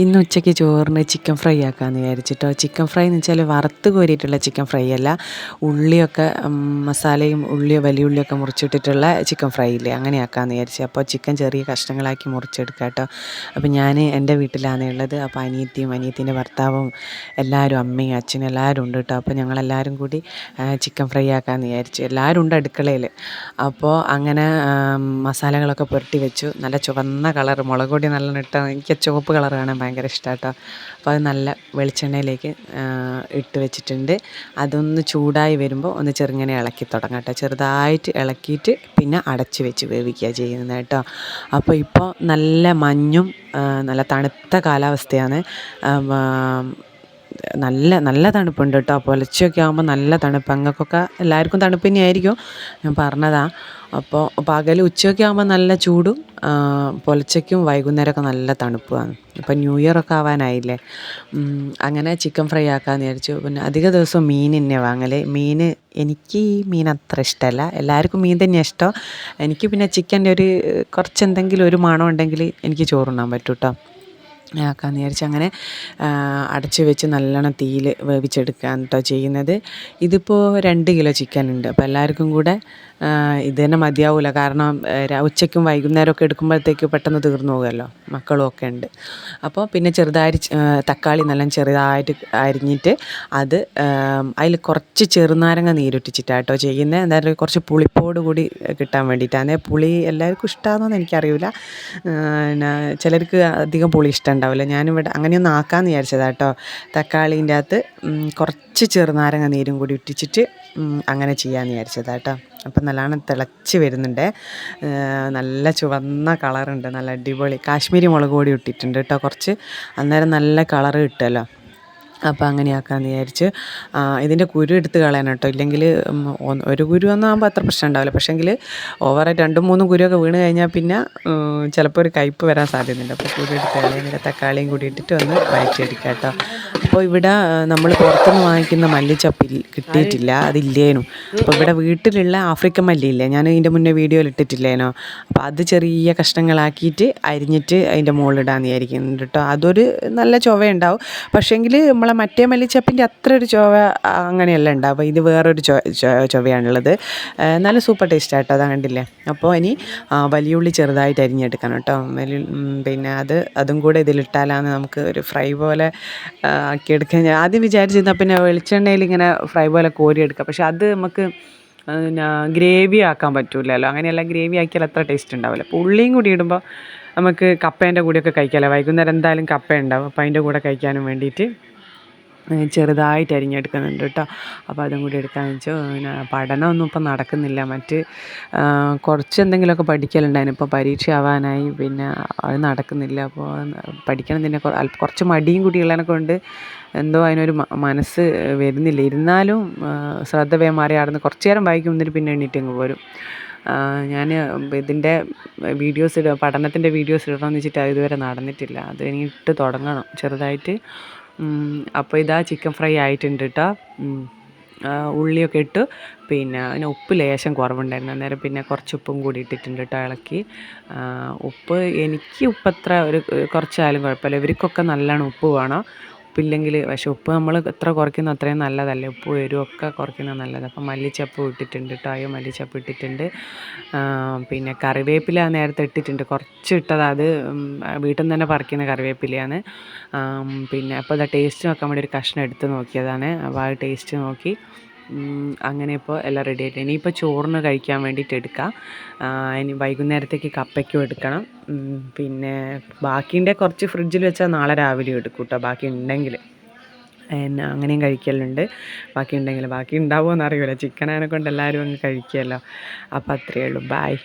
ഇന്ന് ഉച്ചയ്ക്ക് ചോറിന് ചിക്കൻ ഫ്രൈ ആക്കാമെന്ന് വിചാരിച്ചിട്ടോ. ചിക്കൻ ഫ്രൈ എന്ന് വെച്ചാൽ വറുത്ത് കോരിയിട്ടുള്ള ചിക്കൻ ഫ്രൈ അല്ല. ഉള്ളിയൊക്കെ മസാലയും ഉള്ളിയോ വലിയ ഉള്ളിയൊക്കെ മുറിച്ചിട്ടിട്ടുള്ള ചിക്കൻ ഫ്രൈ ഇല്ലേ? അങ്ങനെ ആക്കാമെന്ന് വിചാരിച്ചു. അപ്പോൾ ചിക്കൻ ചെറിയ കഷ്ണങ്ങളാക്കി മുറിച്ചെടുക്കാം കേട്ടോ. അപ്പോൾ ഞാൻ എന്റെ വീട്ടിലാണ് ഉള്ളത്. അപ്പോൾ അനിയത്തിയും അനിയത്തിന്റെ ഭർത്താവും എല്ലാവരും അമ്മയും അച്ഛനും എല്ലാവരും ഉണ്ട് കേട്ടോ. അപ്പോൾ ഞങ്ങളെല്ലാവരും കൂടി ചിക്കൻ ഫ്രൈ ആക്കാമെന്ന് വിചാരിച്ചു. എല്ലാവരും ഉണ്ട് അടുക്കളയിൽ അപ്പോൾ അങ്ങനെ മസാലകളൊക്കെ പുരട്ടി വെച്ചു. നല്ല ചുവന്ന കളർ മുളക് പൊടി നല്ല ഇട്ട എനിക്ക് ചുവപ്പ് കളർ കാണാൻ ഭയങ്കര ഇഷ്ടമാണ് കേട്ടോ അപ്പോൾ അത് നല്ല വെളിച്ചെണ്ണയിലേക്ക് ഇട്ട് വെച്ചിട്ടുണ്ട്. അതൊന്ന് ചൂടായി വരുമ്പോൾ ഒന്ന് ചെറുങ്ങനെ ഇളക്കി തുടങ്ങാം കേട്ടോ. ചെറുതായിട്ട് ഇളക്കിയിട്ട് പിന്നെ അടച്ച് വെച്ച് വേവിക്കുക ചെയ്യുന്നത് കേട്ടോ. അപ്പോൾ ഇപ്പോൾ നല്ല മഞ്ഞും നല്ല തണുത്ത കാലാവസ്ഥയാണ്. നല്ല നല്ല തണുപ്പുണ്ട് കേട്ടോ. പുലർച്ചയൊക്കെ ആകുമ്പോൾ നല്ല തണുപ്പ്. അങ്ങക്കൊക്കെ എല്ലാവർക്കും തണുപ്പ് തന്നെയായിരിക്കും. ഞാൻ പറഞ്ഞതാണ് അപ്പോൾ പകൽ ഉച്ചയൊക്കെ ആകുമ്പോൾ നല്ല ചൂടും പുലച്ചയ്ക്കും വൈകുന്നേരമൊക്കെ നല്ല തണുപ്പുമാണ്. ഇപ്പം ന്യൂ ഇയർ ഒക്കെ ആവാനായില്ലേ? അങ്ങനെ ചിക്കൻ ഫ്രൈ ആക്കാമെന്ന് വിചാരിച്ചു. പിന്നെ അധിക ദിവസം മീൻ തന്നെ വാങ്ങൽ മീൻ എനിക്ക് ഈ മീൻ അത്ര ഇഷ്ടമല്ല എല്ലാവർക്കും മീൻ തന്നെ ഇഷ്ടം. എനിക്ക് പിന്നെ ചിക്കന്റെ ഒരു കുറച്ച് എന്തെങ്കിലും ഒരു മണം ഉണ്ടെങ്കിൽ എനിക്ക് ചോറുണ്ണാൻ പറ്റൂട്ടോ. ആക്കാമെന്ന് വിചാരിച്ച് അങ്ങനെ അടച്ച് വെച്ച് നല്ലോണം തീയിൽ വേവിച്ചെടുക്കാൻ കേട്ടോ ചെയ്യുന്നത്. ഇതിപ്പോൾ രണ്ട് കിലോ ചിക്കൻ ഉണ്ട്. അപ്പോൾ എല്ലാവർക്കും കൂടെ ഇത് തന്നെ മതിയാവില്ല കാരണം ഉച്ചയ്ക്കും വൈകുന്നേരമൊക്കെ എടുക്കുമ്പോഴത്തേക്ക് പെട്ടെന്ന് തീർന്നു പോകുമല്ലോ. മക്കളും ഒക്കെ ഉണ്ട്. അപ്പോൾ പിന്നെ ചെറുതായി തക്കാളി നല്ല ചെറുതായിട്ട് അരിഞ്ഞിട്ട് അത് അതിൽ കുറച്ച് ചെറുനാരങ്ങ നീരൊട്ടിച്ചിട്ടാട്ടോ ചെയ്യുന്നത്. എന്തായാലും കുറച്ച് പുളിപ്പോട് കൂടി കിട്ടാൻ വേണ്ടിയിട്ടാണ്. പുളി എല്ലാവർക്കും ഇഷ്ടമാണെന്ന് എനിക്കറിയില്ല ചിലർക്ക് അധികം പുളി ഇഷ്ടമുണ്ടാവില്ല ഞാനിവിടെ അങ്ങനെയൊന്നും ആക്കാമെന്ന് വിചാരിച്ചതാട്ടോ തക്കാളീന്റെ അകത്ത് കുറച്ച് ചെറുനാരങ്ങ നീരും കൂടി ഇട്ടിച്ചിട്ട് അങ്ങനെ ചെയ്യാമെന്ന് വിചാരിച്ചതാട്ടോ അപ്പം നല്ലോണം തിളച്ച് വരുന്നുണ്ട്. നല്ല ചുവന്ന കളറുണ്ട്. നല്ല അടിപൊളി. കാശ്മീരി മുളക് കൂടി ഇട്ടിട്ടുണ്ട് കേട്ടോ. കുറച്ച് അന്നേരം നല്ല കളറ് കിട്ടുമല്ലോ. അപ്പോൾ അങ്ങനെയാക്കാമെന്ന് വിചാരിച്ച് ഇതിന്റെ കുരു എടുത്ത് കളയാൻ കേട്ടോ. ഇല്ലെങ്കിൽ ഒരു കുരു ഒന്നാകുമ്പോൾ അത്ര പ്രശ്നം ഉണ്ടാവില്ല. പക്ഷേങ്കിൽ ഓവറായിട്ട് രണ്ടും മൂന്നും കുരുവൊക്കെ വീണ് കഴിഞ്ഞാൽ പിന്നെ ചിലപ്പോൾ ഒരു കയ്പ്പ് വരാൻ സാധ്യതയുണ്ട്. അപ്പോൾ കുരു എടുത്ത് കളയാൻ തക്കാളിയും കൂടി ഇട്ടിട്ട് ഒന്ന് വഴറ്റിയെടുക്കാം കേട്ടോ. അപ്പോൾ ഇവിടെ നമ്മൾ പുറത്തുനിന്ന് വാങ്ങിക്കുന്ന മല്ലിച്ചപ്പ് കിട്ടിയിട്ടില്ല അതില്ലേനു. അപ്പോൾ ഇവിടെ വീട്ടിലുള്ള ആഫ്രിക്കൻ മല്ലിയില്ലേ ഞാൻ ഇതിന്റെ മുന്നേ വീഡിയോയിൽ ഇട്ടിട്ടില്ലേനോ? അപ്പോൾ അത് ചെറിയ കഷ്ണങ്ങളാക്കിയിട്ട് അരിഞ്ഞിട്ട് അതിന്റെ മുകളിലിടാന്ന് വിചാരിക്കുന്നുണ്ട് കേട്ടോ അതൊരു നല്ല ചുവയുണ്ടാവും. പക്ഷേങ്കിൽ നമ്മളെ മറ്റേ മല്ലിച്ചപ്പിന്റെ അത്ര ഒരു ചുവ അങ്ങനെയല്ല ഉണ്ടാവുക. ഇത് വേറൊരു ചൊവയാണുള്ളത്. നല്ല സൂപ്പർ ടേസ്റ്റ് ആട്ടോ അത് കണ്ടില്ലേ? അപ്പോൾ ഇനി വലിയ ഉള്ളി ചെറുതായിട്ട് അരിഞ്ഞെടുക്കണം കേട്ടോ വലിയ പിന്നെ അത് അതും കൂടെ ഇതിലിട്ടാലാണ് നമുക്ക് ഒരു ഫ്രൈ പോലെ ആക്കിയെടുക്കാൻ ഞാൻ ആദ്യം വിചാരിച്ചിരുന്ന പിന്നെ വെളിച്ചെണ്ണയിൽ ഇങ്ങനെ ഫ്രൈ പോലെ കോരിയെടുക്കുക. പക്ഷെ അത് നമുക്ക് പിന്നെ ഗ്രേവി ആക്കാൻ പറ്റില്ലല്ലോ അങ്ങനെയല്ല ഗ്രേവി ആക്കിയാൽ അത്ര ടേസ്റ്റ് ഉണ്ടാവില്ല. അപ്പോൾ ഉള്ളിയും കൂടി ഇടുമ്പോൾ നമുക്ക് കപ്പേന്റെ കൂടെയൊക്കെ കഴിക്കാമല്ലോ. വൈകുന്നേരം എന്തായാലും കപ്പ ഉണ്ടാവും. അപ്പോൾ അതിന്റെ കൂടെ കഴിക്കാനും വേണ്ടിയിട്ട് ചെറുതായിട്ട് അരിഞ്ഞെടുക്കുന്നുണ്ട് കേട്ടോ. അപ്പോൾ അതും കൂടി എടുക്കാൻ വെച്ചു. പിന്നെ പഠനമൊന്നും ഇപ്പം നടക്കുന്നില്ല. മറ്റ് കുറച്ച് എന്തെങ്കിലുമൊക്കെ പഠിക്കലുണ്ടായിരുന്നു. ഇപ്പോൾ പരീക്ഷ ആവാനായി പിന്നെ അത് നടക്കുന്നില്ല. അപ്പോൾ പഠിക്കണം തന്നെ കുറച്ച് മടിയും കുട്ടികളെ കൊണ്ട് എന്തോ അതിനൊരു മനസ്സ് വരുന്നില്ല. ഇരുന്നാലും ശ്രദ്ധ വേമാറി ആടുന്ന കുറച്ച് നേരം വായിക്കും എന്നിട്ട് പിന്നെ എണീറ്റ് അങ്ങ് പോരും. ഞാൻ ഇതിന്റെ വീഡിയോസ് ഇടുക പഠനത്തിന്റെ വീഡിയോസ് ഇടണമെന്ന് വെച്ചിട്ട് ഇതുവരെ നടന്നിട്ടില്ല. അത് ഇട്ട് തുടങ്ങണം ചെറുതായിട്ട്. അപ്പോൾ ഇതാ ചിക്കൻ ഫ്രൈ ആയിട്ടുണ്ട് കേട്ടോ ഉള്ളിയൊക്കെ ഇട്ട് പിന്നെ അതിന് ഉപ്പ് ലേശം കുറവുണ്ടായിരുന്നു. അന്നേരം പിന്നെ കുറച്ച് ഉപ്പും കൂടി ഇട്ടിട്ടുണ്ട് കേട്ടോ ഇളക്കി. ഉപ്പ് എനിക്ക് ഉപ്പത്ര ഒരു കുറച്ചായാലും കുഴപ്പമില്ല. ഇവർക്കൊക്കെ നല്ലോണം ഉപ്പ് വേണം. ഉപ്പില്ലെങ്കിൽ പക്ഷെ ഉപ്പ് നമ്മൾ എത്ര കുറയ്ക്കുന്ന അത്രയും നല്ലതല്ലേ. ഉപ്പ് എരിവൊക്കെ കുറയ്ക്കുന്നത് നല്ലത്. അപ്പം മല്ലിച്ചപ്പ് ഇട്ടിട്ടുണ്ട് അയ്യോ മല്ലിച്ചപ്പ് ഇട്ടിട്ടുണ്ട്. പിന്നെ കറിവേപ്പില നേരത്തെ ഇട്ടിട്ടുണ്ട്. കുറച്ച് ഇട്ടത്. അത് വീട്ടിൽ നിന്ന് തന്നെ പറിക്കുന്ന കറിവേപ്പിലയാണ്. പിന്നെ അപ്പോൾ അത് ടേസ്റ്റ് നോക്കാൻ വേണ്ടി ഒരു കഷ്ണം എടുത്ത് നോക്കിയതാണ്. അപ്പോൾ ആ ടേസ്റ്റ് നോക്കി അങ്ങനെ ഇപ്പോൾ എല്ലാം റെഡി ആയിട്ട്. ഇനിയിപ്പോൾ ചോറിന് കഴിക്കാൻ വേണ്ടിയിട്ട് എടുക്കാം. ഇനി വൈകുന്നേരത്തേക്ക് കപ്പയ്ക്കും എടുക്കണം. പിന്നെ ബാക്കിന്റെ കുറച്ച് ഫ്രിഡ്ജിൽ വെച്ചാൽ നാളെ രാവിലെ എടുക്കും കേട്ടോ ബാക്കി ഉണ്ടെങ്കിൽ എന്നാ അങ്ങനെയും കഴിക്കലുണ്ട്. ബാക്കി ഉണ്ടെങ്കിൽ ബാക്കി ഉണ്ടാവുമോ എന്നറിയില്ല ചിക്കൻ കൊണ്ട് എല്ലാവരും അങ്ങ് കഴിക്കുമല്ലോ അപ്പോൾ അത്രയേ ഉള്ളൂ. ബായ്